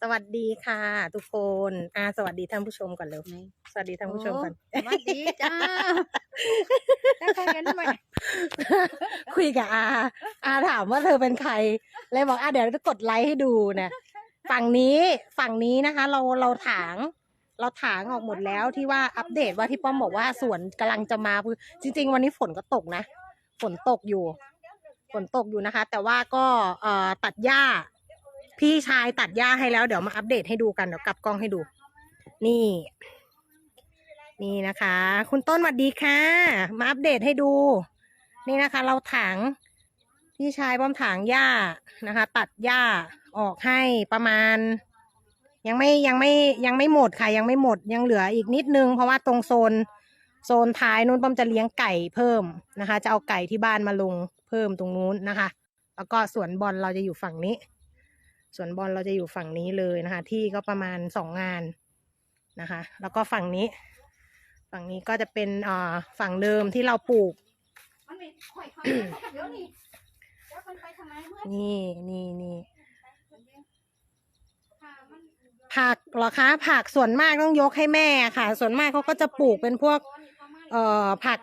สวัสดีค่ะ ทุกคนอาสวัสดีท่านผู้ชมก่อนเร็วสวัสดีท่านผู้ชมก่อนสวัสดีจ้าถ้าใครกันไหมคุยกับอาอาถามว่าเธอเป็นใครเลยบอกอะเดี๋ยวจะกดไลค์ให้ดูนะฝั่งนี้ฝั่งนี้นะคะ เราเราถาง เราถางออกหมดแล้วที่ว่าอัปเดตว่าที่ป้อมบอกว่าสวนกำลังจะมาคือจริง ๆ วันนี้ฝนก็ตกนะ ฝนตกอยู่ ฝนตกอยู่นะคะ แต่ว่าก็เอ่อตัดหญ้า พี่ชายตัดหญ้าให้แล้วเดี๋ยวมาอัปเดตให้ดูกันเดี๋ยวกลับกล้องให้ดู นี่ นี่นะคะ คุณต้นสวัสดีค่ะ มาอัปเดตให้ดู นี่นะคะ เราถางพี่ชายป้อมถางหญ้านะคะ ตัดหญ้าออกให้ประมาณ ยังไม่ยังไม่ยังไม่หมดค่ะ ยังไม่หมดยังเหลืออีกนิดนึง เพราะว่าตรงโซน โซนท้ายนู้นป้อมจะเลี้ยงไก่เพิ่มนะคะ จะเอาไก่ที่บ้านมาลงเพิ่มตรงนู้นนะคะ แล้วก็สวนบอลเราจะอยู่ฝั่งนี้สวนบอลเราจะอยู่ฝั่งนี้เลยนะคะ ที่ก็ประมาณสองงานนะคะ แล้วก็ฝั่งนี้ ฝั่งนี้ก็จะเป็นอ่าฝั่งเดิมที่เราปลูกมันไม่ค่อยเข้าเดี๋ยวนี้เดี๋ยวมันไปทางไหนเมื่อนี่นี่นี่ค่ะมันผักเหรอคะผักส่วนมากต้องยกให้แม่ค่ะ ส่วนมากเขาก็จะปลูกเป็นพวก เอ่อผัก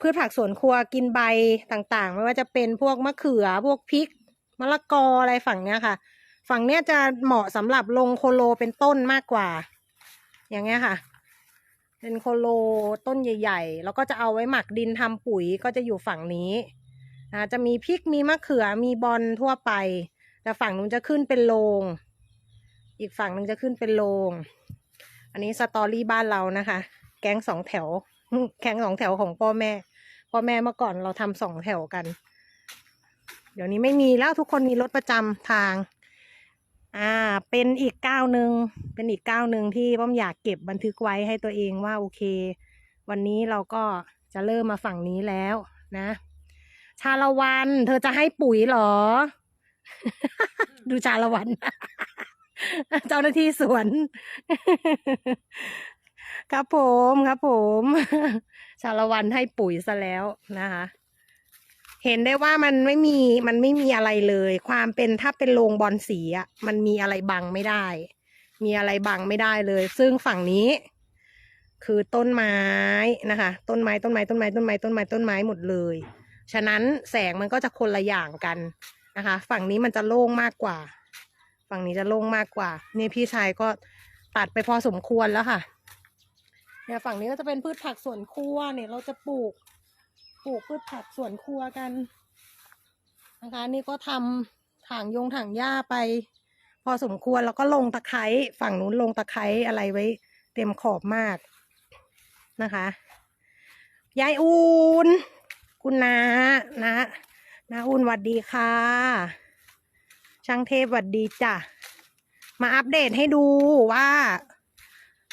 พืชผักสวนครัวกินใบต่างๆ ไม่ว่าจะเป็นพวกมะเขือพวกพริกมะละกออะไรฝั่งเนี้ยค่ะ ฝั่งเนี้ยจะเหมาะสำหรับลงโคโลเป็นต้นมากกว่า อย่างเงี้ยค่ะ เป็นโคโลต้นใหญ่ ๆ แล้วก็จะเอาไว้หมักดินทำปุ๋ยก็จะอยู่ฝั่งนี้นะจะมีพริกมีมะเขือมีบอลทั่วไป แต่ฝั่งนู้นจะขึ้นเป็นโรงอีกฝั่งหนึ่งจะขึ้นเป็นโรงอันนี้สตอรี่บ้านเรานะคะ แก๊งสองแถว แข่งสองแถวของพ่อแม่ พ่อแม่เมื่อก่อนเราทำสองแถวกัน เดี๋ยวนี้ไม่มีแล้วทุกคนมีรถประจำทาง อ่า เป็นอีกก้าวหนึ่งเป็นอีกก้าวหนึ่งที่ป้อมอยากเก็บบันทึกไว้ให้ตัวเองว่าโอเค วันนี้เราก็จะเริ่มมาฝั่งนี้แล้วนะ ชาละวัน เธอจะให้ปุ๋ยเหรอ ดูชาละวัน เจ้าหน้าที่สวน ครับผมครับผมชาละวันให้ปุ๋ยซะแล้วนะคะ เห็นได้ว่ามันไม่มีมันไม่มีอะไรเลย ความเป็นถ้าเป็นโรงบอลสีอะมันมีอะไรบังไม่ได้ มีอะไรบังไม่ได้เลย ซึ่งฝั่งนี้ คือต้นไม้นะคะ ต้นไม้ต้นไม้ต้นไม้ต้นไม้ต้นไม้ต้นไม้หมดเลย ฉะนั้นแสงมันก็จะคนละอย่างกันนะคะ ฝั่งนี้มันจะโล่งมากกว่า ฝั่งนี้จะโล่งมากกว่า นี่พี่ชายก็ตัดไปพอสมควรแล้วค่ะ เนี่ยฝั่งนี้ก็จะเป็นพืชผักสวนครัวเนี่ยเราจะปลูก ปลูกพืชผักสวนครัวกันนะคะ นี่ก็ทำถางยงถางหญ้าไป พอสมควรแล้วก็ลงตะไคร้ฝั่งนู้นลงตะไคร้อะไรไว้ เต็มขอบมากนะคะยายอูนคุณนานะนาอูนหวัดดีค่ะ ช่างเทพหวัดดีจ้ะมาอัปเดตให้ดูว่า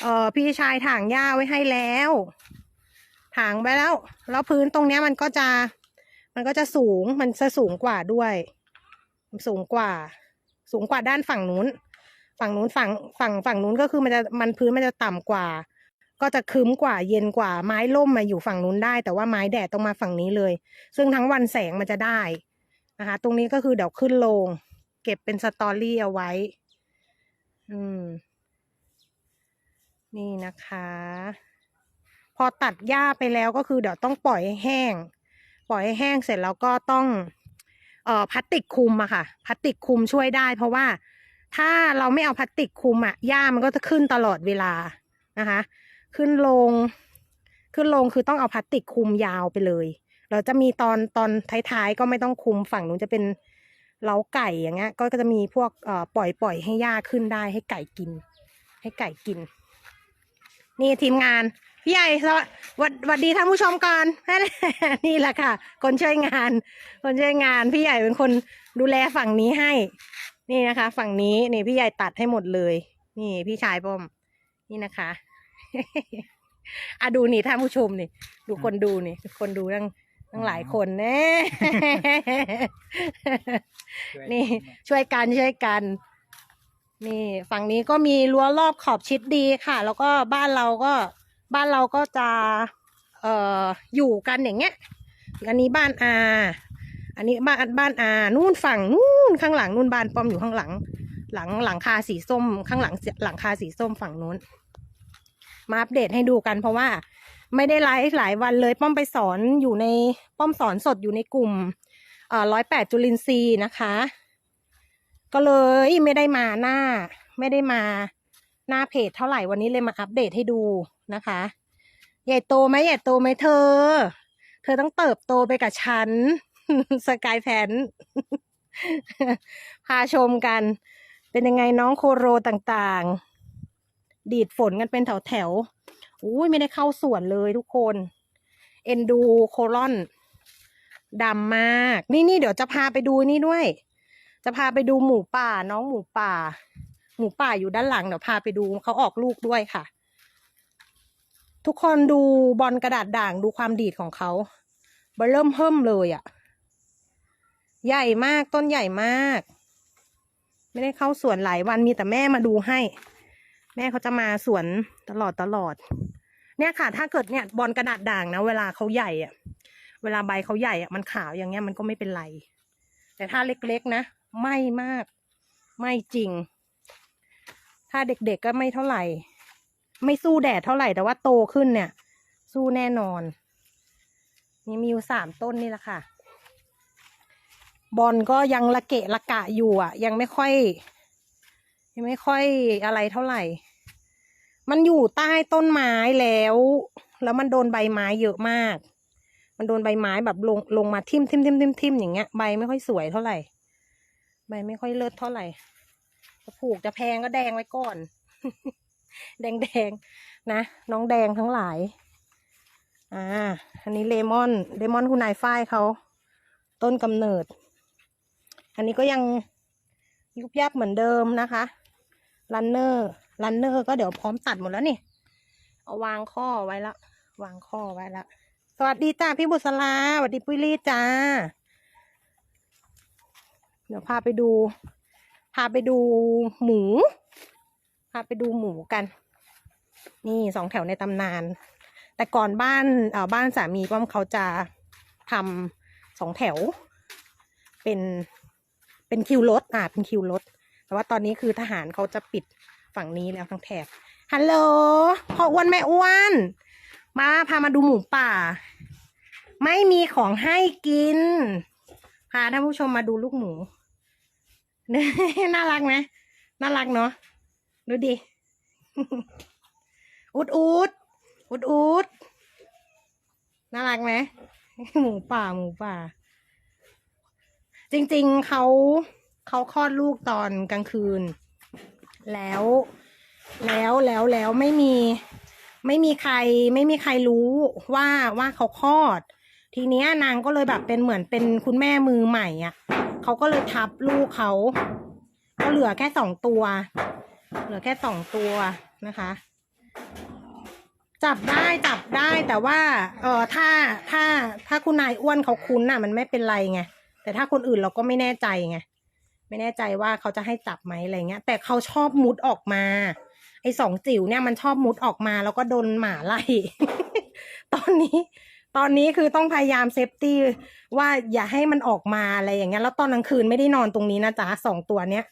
เออพี่ชายถางหญ้าไว้ให้แล้วถางไปแล้ว แล้วพื้นตรงเนี้ยมันก็จะ มันก็จะสูงมันจะสูงกว่าด้วย สูงกว่า สูงกว่าด้านฝั่งนู้น ฝั่งนู้นฝั่งฝั่งฝั่งนู้นก็คือมันจะมันพื้นมันจะต่ำกว่า ก็จะคึ้มกว่าเย็นกว่าไม้ล่มมาอยู่ฝั่งนู้นได้ แต่ว่าไม้แดดต้องมาฝั่งนี้เลย ซึ่งทั้งวันแสงมันจะได้นะคะตรงนี้ก็คือเดี๋ยวขึ้นลง เก็บเป็นสตอรี่เอาไว้ อืม นี่นะคะ พอตัดหญ้าไปแล้วก็คือเดี๋ยวต้องปล่อยให้แห้ง ปล่อยให้แห้งเสร็จแล้วก็ต้องเอ่อพลาสติกคุมอะค่ะพลาสติกคุมช่วยได้ เพราะว่าถ้าเราไม่เอาพลาสติกคุมอะหญ้ามันก็จะขึ้นตลอดเวลานะคะ ขึ้นลง ขึ้นลงคือต้องเอาพลาสติกคุมยาวไปเลย เราจะมีตอนตอนท้ายๆก็ไม่ต้องคุมฝั่งนู้นจะเป็นเล้าไก่อย่างเงี้ย ก็จะมีพวกเอ่อปล่อยปล่อยให้หญ้าขึ้นได้ให้ไก่กิน ให้ไก่กิน นี่ทีมงาน พี่ใหญ่สวัสวัสสวัสดีท่านผู้ชมก่อนนี่แหละค่ะ คนช่วยงาน คนช่วยงาน พี่ใหญ่เป็นคนดูแลฝั่งนี้ให้ นี่นะคะ ฝั่งนี้นี่พี่ใหญ่ตัดให้หมดเลย นี่พี่ชายป้อม นี่นะคะอะดูนี่ท่านผู้ชมนี่ ดูคนดูนี่คนดูตั้งตั้งหลายคนแน่นี่ช่วยกันช่วยกัน นี่ฝั่งนี้ก็มีรั้วรอบขอบชิดดีค่ะ แล้วก็บ้านเราก็บ้านเราก็จะเอ่ออยู่กันอย่างเงี้ย อันนี้บ้านอา อันนี้บ้านบ้านอานู่นฝั่งนู่นข้างหลังนู่นบ้านป้อมอยู่ข้างหลัง หลังหลังคาสีส้ม ข้างหลังหลังคาสีส้มฝั่งนู้น มาอัปเดตให้ดูกันเพราะว่าไม่ได้ไลฟ์หลายวันเลย ป้อมไปสอนอยู่ในป้อมสอนสดอยู่ในกลุ่มเอ่อร้อยแปดจุลินทรีย์นะคะ ก็เลยไม่ได้มาหน้า ไม่ได้มาหน้าเพจเท่าไหร่วันนี้เลยมาอัปเดตให้ดูนะคะ ใหญ่โตไหมใหญ่โตไหมเธอ เธอต้องเติบโตไปกับฉันสกายแพนพาชมกัน เป็นยังไงน้องโคโรต่างๆ ดีดฝนกันเป็นแถวๆอุ้ยไม่ได้เข้าสวนเลยทุกคน เอ็นดูโคลอนดำมาก นี่นี่เดี๋ยวจะพาไปดูนี่ด้วย จะพาไปดูหมูป่าน้องหมูป่า หมูป่าอยู่ด้านหลังเดี๋ยวพาไปดูเขาออกลูกด้วยค่ะ ทุกคนดูบอลกระดาษด่างดูความดีดของเขาเบอร์เริ่มเพิ่มเลยอะ่ะ ใหญ่มากต้นใหญ่มาก ไม่ได้เข้าสวนหลายวันมีแต่แม่มาดูให้ แม่เขาจะมาสวนตลอดตลอด เนี่ยค่ะ ถ้าเกิดเนี่ยบอลกระดาษด่างนะ เวลาเขาใหญ่อะเวลาใบเขาใหญ่อะมันขาวอย่างเงี้ยมันก็ไม่เป็นไรแต่ถ้าเล็กๆนะ ไม่มากไม่จริง ถ้าเด็กๆก็ไม่เท่าไหร่ ไม่สู้แดดเท่าไหร่แต่ว่าโตขึ้นเนี่ย สู้แน่นอน นี่มีอยู่สามต้นนี่แหละค่ะ บอลก็ยังละเกะละกะอยู่อะ ยังไม่ค่อย ยังไม่ค่อยอะไรเท่าไหร่ มันอยู่ใต้ต้นไม้แล้ว แล้วมันโดนใบไม้เยอะมากมันโดนใบไม้แบบลงลงมาทิ่มทิ่มทิ่มทิ่มทิ่มอย่างเงี้ยใบไม่ค่อยสวยเท่าไหร่ ใบไม่ค่อยเลิศเท่าไหร่จะผูกจะแพงก็แดงไว้ก่อน แดงแดงๆนะน้องแดงทั้งหลาย อ่า อันนี้เลมอนเลมอนคุณนายฝ้ายเขาต้นกำเนิด อันนี้ก็ยังยุบยับเหมือนเดิมนะคะรันเนอร์รันเนอร์ก็เดี๋ยวพร้อมตัดหมดแล้วนี่เอาวางข้อไว้ละ วางข้อไว้ละ สวัสดีจ้าพี่บุษราสวัสดีปุ้ยลี่จ้า เดี๋ยวพาไปดู พาไปดูหมู พาไปดูหมูกัน นี่สองแถวในตำนาน แต่ก่อนบ้านเอ่อบ้านสามีป้อมเขาจะทำสองแถว เป็นเป็นคิวรถอ่าเป็นคิวรถแต่ว่าตอนนี้คือทหารเขาจะปิดฝั่งนี้แล้วทั้งแถบฮัลโหลพ่ออ้วนแม่อ้วน มาพามาดูหมูป่า ไม่มีของให้กิน พาท่านผู้ชมมาดูลูกหมู น่ารักไหมน่ารักเนาะดูดิ อุดอุดอุดอุดน่ารักไหมหมูป่าหมูป่า จริงๆเขาเขาคลอดลูกตอนกลางคืน แล้ว แล้วแล้วแล้วไม่มี ไม่มีใคร ไม่มีใครรู้ว่าว่าเขาคลอด ทีเนี้ยนางก็เลยแบบเป็นเหมือนเป็นคุณแม่มือใหม่อะเขาก็เลยทับลูกเขาก็เหลือแค่สองตัว เหลือแค่สองตัวนะคะ จับได้จับได้แต่ว่า เออถ้าถ้าถ้าคุณนายอ้วนเขาคุ้นน่ะ มันไม่เป็นไรไงแต่ถ้าคนอื่นเราก็ไม่แน่ใจไงไม่แน่ใจว่าเขาจะให้จับไหมอะไรเงี้ย แต่เขาชอบมุดออกมา ไอ้สองจิ๋วเนี่ยมันชอบมุดออกมาแล้วก็โดนหมาไล่ ตอนนี้ ตอนนี้คือต้องพยายามเซฟตี้ว่าอย่าให้มันออกมาอะไรอย่างเงี้ย แล้วตอนกลางคืนไม่ได้นอนตรงนี้นะจ๊ะสองตัวเนี้ย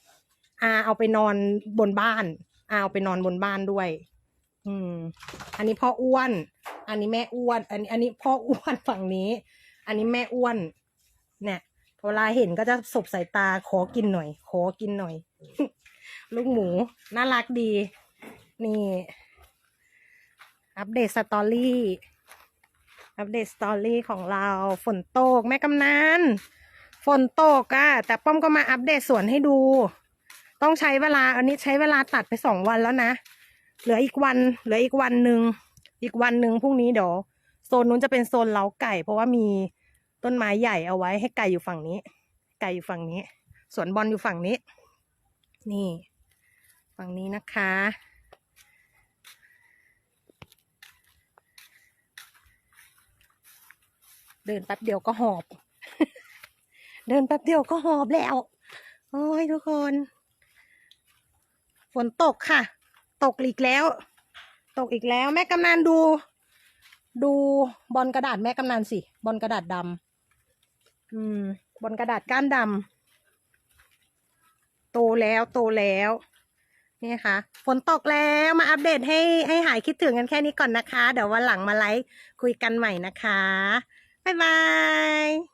อาเอาไปนอนบนบ้านอาเอาไปนอนบนบ้านด้วย อืม อันนี้พ่ออ้วน อันนี้แม่อ้วน อันนี้ อันนี้พ่ออ้วนฝั่งนี้ อันนี้แม่อ้วน เนี่ยเวลาเห็นก็จะสบสายตาขอกินหน่อย ขอกินหน่อย ลูกหมู น่ารักดี นี่ อัปเดตสตอรี่ อัปเดตสตอรี่ของเราฝนตกแม่กำนันฝนตกอะแต่ป้อมก็มาอัปเดตสวนให้ดู ต้องใช้เวลา อันนี้ใช้เวลาตัดไปสองวันแล้วนะ เหลืออีกวันเหลืออีกวันหนึ่งอีกวันหนึ่งพรุ่งนี้เดี๋ยวโซนนู้นจะเป็นโซนเล้าไก่ เพราะว่ามีต้นไม้ใหญ่เอาไว้ให้ไก่อยู่ฝั่งนี้ ไก่อยู่ฝั่งนี้ สวนบอลอยู่ฝั่งนี้ นี่ ฝั่งนี้นะคะ เดินแป๊บเดียวก็หอบ เดินแป๊บเดียวก็หอบแล้ว โอ้ยทุกคน ฝนตกค่ะ ตกอีกแล้ว ตกอีกแล้ว แม่กำนันดู ดูบอลกระดาษแม่กำนันสิ บอลกระดาษดำอืมบนกระดาษก้านดำโตแล้วโตแล้วนี่ค่ะฝนตกแล้วมาอัปเดตให้ให้หายคิดถึงกันแค่นี้ก่อนนะคะ เดี๋ยววันหลังมาไลฟ์คุยกันใหม่นะคะ บ๊ายบาย